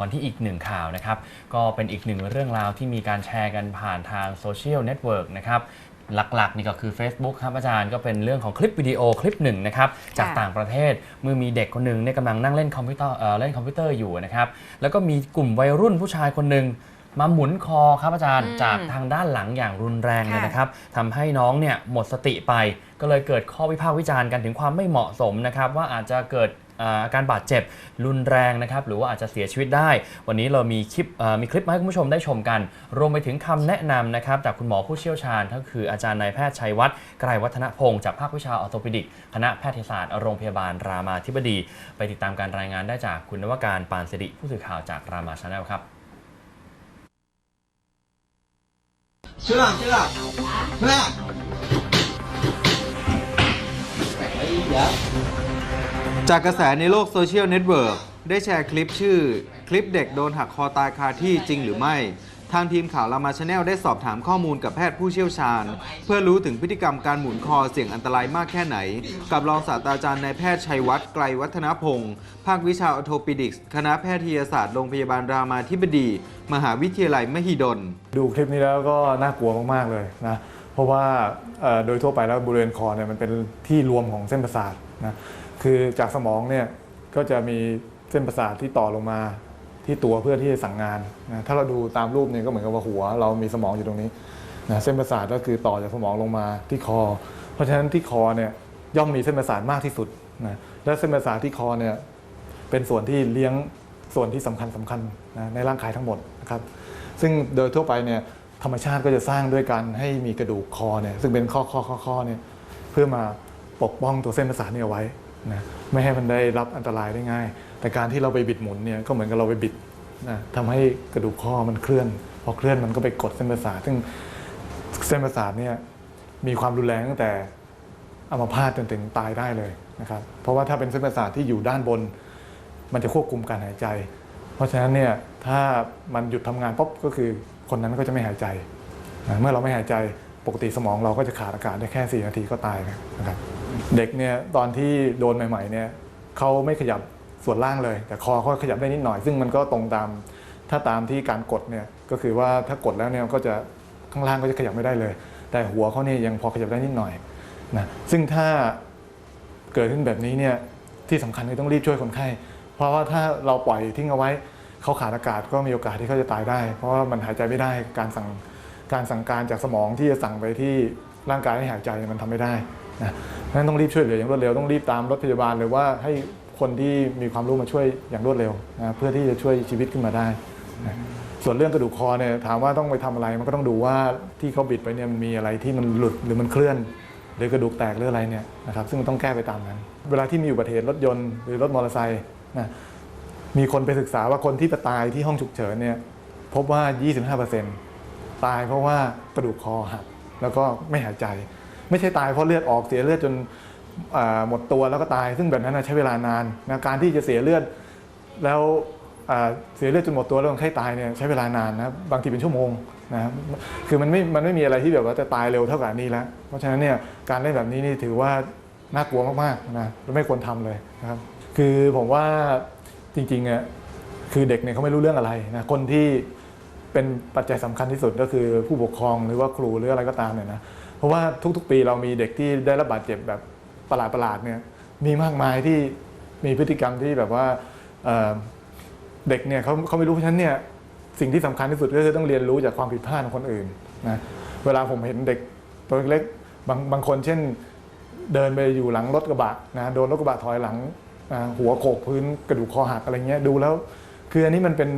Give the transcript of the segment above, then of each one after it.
กันที่อีกหนึ่งข่าวนะครับ ก็เป็นอีกหนึ่งเรื่องราวที่มีการแชร์กันผ่านทางโซเชียลเน็ตเวิร์กนะครับหลักๆ นี่ก็คือ Facebook ครับอาจารย์ก็เป็นเรื่องของคลิปวิดีโอคลิปหนึ่งนะครับจากต่างประเทศเมื่อมีเด็กคนหนึ่งเนี่ยกำลังนั่งเล่นคอมพิวเตอร์เอ่อเล่นคอมพิวเตอร์อยู่นะครับแล้วก็มีกลุ่มวัยรุ่นผู้ชายคนหนึ่งมาหมุนคอครับอาจารย์อืมจากทางด้านหลังอย่างรุนแรงเลยค่ะนะครับทำให้น้องเนี่ยหมดสติไป ก็เลยเกิดข้อวิพากษ์วิจารณ์กันถึงความไม่เหมาะสมนะครับว่าอาจจะเกิด อาการบาดเจ็บรุนแรงนะครับหรือว่าอาจจะเสียชีวิตได้ วันนี้เรามีคลิปมีคลิปมาให้คุณผู้ชมได้ชมกัน รวมไปถึงคำแนะนำนะครับจากคุณหมอผู้เชี่ยวชาญก็คืออาจารย์นายแพทย์ชัยวัฒน์ไกรวัฒนพงศ์จากภาควิชาออโตปิดิกคณะแพทยศาสตร์โรงพยาบาลรามาธิบดี ไปติดตามการรายงานได้จากคุณนวการปานสิริผู้สื่อข่าวจากรามาชาแนลครับเชื่อกเชื่อกเชือก จากกระแสในโลกโซเชียลเน็ตเวิร์กได้แชร์คลิปชื่อ คลิปเด็กโดนหักคอตายคาที่จริงหรือไม่ ทางทีมข่าวรามาชาแนลได้สอบถามข้อมูลกับแพทย์ผู้เชี่ยวชาญ เพื่อรู้ถึงพฤติกรรมการหมุนคอเสี่ยงอันตรายมากแค่ไหน กับรองศาสตราจารย์นายแพทย์ชัยวัฒน์ไกลวัฒนพงศ์ภาควิชาออโทปิดิกส์คณะแพทยศาสตร์โรงพยาบาลรามาธิบดี มหาวิทยาลัยมหิดล ดูคลิปนี้แล้วก็น่ากลัวมากๆเลยนะ เพราะว่าโดยทั่วไปแล้วบริเวณคอเนี่ยมันเป็นที่รวมของเส้นประสาทนะคือจากสมองเนี่ยก็จะมีเส้นประสาทที่ต่อลงมาที่ตัวเพื่อที่จะสั่งงานนะถ้าเราดูตามรูปเนี่ยก็เหมือนกับว่าหัว เรามีสมองอยู่ตรงนี้นะเส้นประสาทก็คือต่อจากสมองลงมาที่คอ เพราะฉะนั้นที่คอเนี่ยย่อมมีเส้นประสาทมากที่สุดนะและเส้นประสาทที่คอเนี่ยเป็นส่วนที่เลี้ยงส่วนที่สำคัญสำคัญนะในร่างกายทั้งหมดนะครับซึ่งโดยทั่วไปเนี่ย ธรรมชาติก็จะสร้างด้วยการให้มีกระดูกคอเนี่ยซึ่งเป็นข้อข้อข้อข้อเนี่ยเพื่อมาปกป้องตัวเส้นประสาทนี้เอาไว้นะไม่ให้มันได้รับอันตรายได้ง่าย แต่การที่เราไปบิดหมุนเนี่ยก็เหมือนกับเราไปบิดนะทำให้กระดูกข้อมันเคลื่อน พอเคลื่อนมันก็ไปกดเส้นประสาทซึ่งเส้นประสาทเนี่ยมีความรุนแรงตั้งแต่อัมพาตจนถึงตายได้เลยนะครับเพราะว่าถ้าเป็นเส้นประสาทที่อยู่ด้านบน มันจะควบคุมการหายใจ เพราะฉะนั้นเนี่ยถ้ามันหยุดทำงานปุ๊บก็คือ คนนั้นก็จะไม่หายใจนะเมื่อเราไม่หายใจปกติสมองเราก็จะขาดอากาศได้แค่ 4 นาทีก็ตายนะครับ เด็กเนี่ยตอนที่โดนใหม่ๆเนี่ยเขาไม่ขยับส่วนล่างเลย แต่คอเขาขยับได้นิดหน่อย ซึ่งมันก็ตรงตามถ้าตามที่การกดเนี่ยก็คือว่าถ้ากดแล้วเนี่ยก็จะข้างล่างก็จะขยับไม่ได้เลย แต่หัวเขาเนี่ยยังพอขยับได้นิดหน่อยนะซึ่งถ้าเกิดขึ้นแบบนี้เนี่ยที่สำคัญคือต้องรีบช่วยคนไข้ เพราะว่าถ้าเราปล่อยทิ้งเอาไว้ เขาขาดอากาศก็มีโอกาสที่เขาจะตายได้ เพราะว่ามันหายใจไม่ได้การสั่งการสั่งการจากสมองที่จะสั่งไปที่ร่างกายให้หายใจมันทำไม่ได้นะเพราะฉะนั้นต้องรีบช่วยเหลืออย่างรวดเร็วต้องรีบตามรถพยาบาลหรือว่าให้คนที่มีความรู้มาช่วยอย่างรวดเร็วนะเพื่อที่จะช่วยชีวิตขึ้นมาได้นะส่วนเรื่องกระดูกคอเนี่ยถามว่าต้องไปทำอะไรมันก็ต้องดูว่าที่เขาบิดไปเนี่ยมันมีอะไรที่มันหลุดหรือมันเคลื่อน หรือกระดูกแตกหรืออะไรเนี่ยนะครับซึ่งมันต้องแก้ไปตามนั้น เวลาที่มีอุบัติเหตุรถยนต์หรือรถมอเตอร์ไซค์นะ มีคนไปศึกษาว่าคนที่ไปตายที่ห้องฉุกเฉินเนี่ยพบว่า 25%ตายเพราะว่ากระดูกคอหักแล้วก็ไม่หายใจ ไม่ใช่ตายเพราะเลือดออกเสียเลือดจนหมดตัวแล้วก็ตาย ซึ่งแบบนั้นใช้เวลานานนะการที่จะเสียเลือดแล้วเสียเลือดจนหมดตัวแล้วคนไข้ตายเนี่ยใช้เวลานานนะบางทีเป็นชั่วโมงนะคือมันไม่มันไม่มีอะไรที่แบบว่าจะตายเร็วเท่ากับนี้แล้วเพราะฉะนั้นเนี่ยการเล่นแบบนี้นี่ถือว่าน่ากลัวมากๆนะและไม่ควรทำเลยนะครับคือผมว่า จริงๆอะคือเด็กเนี่ยเขาไม่รู้เรื่องอะไรนะคนที่เป็นปัจจัยสำคัญที่สุดก็คือผู้ปกครองหรือว่าครูหรืออะไรก็ตามเนี่ยนะเพราะว่าทุกๆ ปีเรามีเด็กที่ได้รับบาดเจ็บแบบประหลาดๆเนี่ยมีมากมายที่มีพฤติกรรมที่แบบว่าเเด็กเนี่ยเขาเขาไม่รู้เพราะฉะนั้นเนี่ยสิ่งที่สำคัญที่สุดก็คือต้องเรียนรู้จากความผิดพลาดของคนอื่นนะเวลาผมเห็นเด็กตัวเล็กบางบางคนเช่น เดินไปอยู่หลังรถกระบะนะโดนรถกระบะถอยหลัง หัวโขกพื้นกระดูกคอหักอะไรเงี้ยดูแล้ว คืออันนี้มันเป็น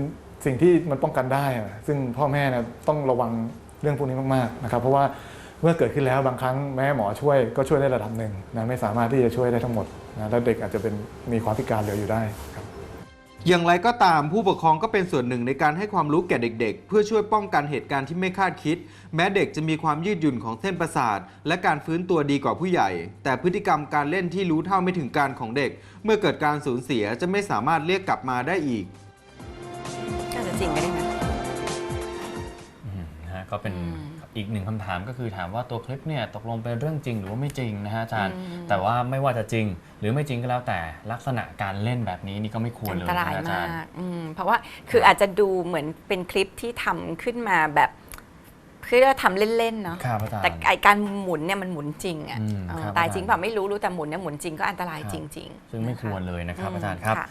สิ่งที่มันป้องกันได้ ซึ่งพ่อแม่เนี่ยต้องระวังเรื่องพวกนี้มากๆนะครับ เพราะว่าเมื่อเกิดขึ้นแล้วบางครั้งแม่หมอช่วยก็ช่วยได้ระดับหนึ่งนะไม่สามารถที่จะช่วยได้ทั้งหมดนะแล้วเด็กอาจจะเป็นมีความพิการเหลืออยู่ได้ครับ อย่างไรก็ตามผู้ปกครองก็เป็นส่วนหนึ่งในการให้ความรู้แก่เด็ก ๆ เพื่อช่วยป้องกันเหตุการณ์ที่ไม่คาดคิด แม้เด็กจะมีความยืดหยุ่นของเส้นประสาท และการฟื้นตัวดีกว่าผู้ใหญ่ แต่พฤติกรรมการเล่นที่รู้เท่าไม่ถึงการของเด็ก เมื่อเกิดการสูญเสียจะไม่สามารถเรียกกลับมาได้อีกก็อาจจะจริงก็ได้นะนะฮะก็เป็น อืมอีกหนึ่งคำถามก็คือถามว่าตัวคลิปเนี่ยตกลงเป็นเรื่องจริงหรือว่าไม่จริงนะฮะอาจารย์ อืม แต่ว่าไม่ว่าจะจริง หรือไม่จริงก็แล้วแต่ลักษณะการเล่นแบบนี้นี่ก็ไม่ควรอันเลยตนะรายอาจามารย์ กอืมเพราะว่าคืออาจจะดูเหมือนเป็นคลิปที่ทำขึ้นมาแบบเพื่อทำเล่นๆเนาะครับอาจารย์ แต่ไอการหมุนเนี่ยมันหมุนจริงอะอืมเออครับตายอาจารย์จริงเปล่าไม่รู้รู้แต่หมุนเนี่ยหมุนจริงก็อันตรายครับ จริง ๆ ซึ่งไม่นะะควรเลยนะครับอาจารย์ครับ ค่ะ